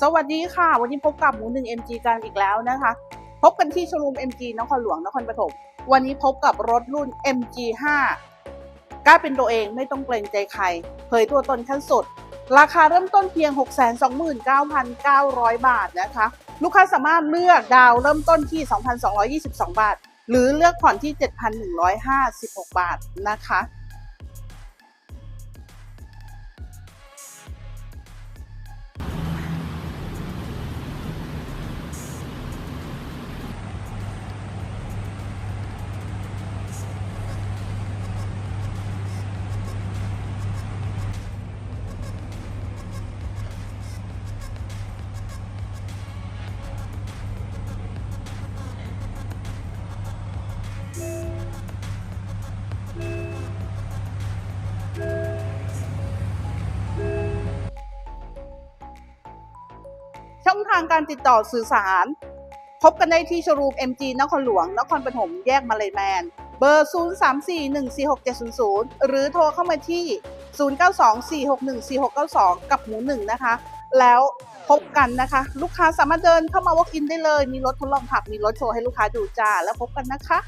สวัสดีค่ะ วันนี้พบกับหมูหนึ่ง MG กันอีกแล้วนะคะ พบกันที่โชว์รูม MG นครหลวงนครปฐมวันนี้พบกับรถรุ่น MG 5กล้าเป็นตัวเองไม่ต้องเกรงใจใครเผยตัวตนขั้นสุด ราคาเริ่มต้นเพียง 629,900 บาทนะคะ ลูกค้าสามารถเลือกดาวเริ่มต้นที่ 2,222 บาท หรือเลือกผ่อนที่ 7,156 บาทนะคะ องทางการติดต่อสื่อสาร พบกันได้ที่โชว์รูม MG นครหลวง นครปฐมแยกมาเลยแมน เบอร์ 0341467700 หรือโทรเข้ามาที่ 0924614692 กับหมูหนึ่งนะคะ แล้วพบกันนะคะ ลูกค้าสามารถเดินเข้ามา walk in ได้เลย มีรถทดลองขับ มีรถโชว์ให้ลูกค้าดูจ้า แล้วพบกันนะคะ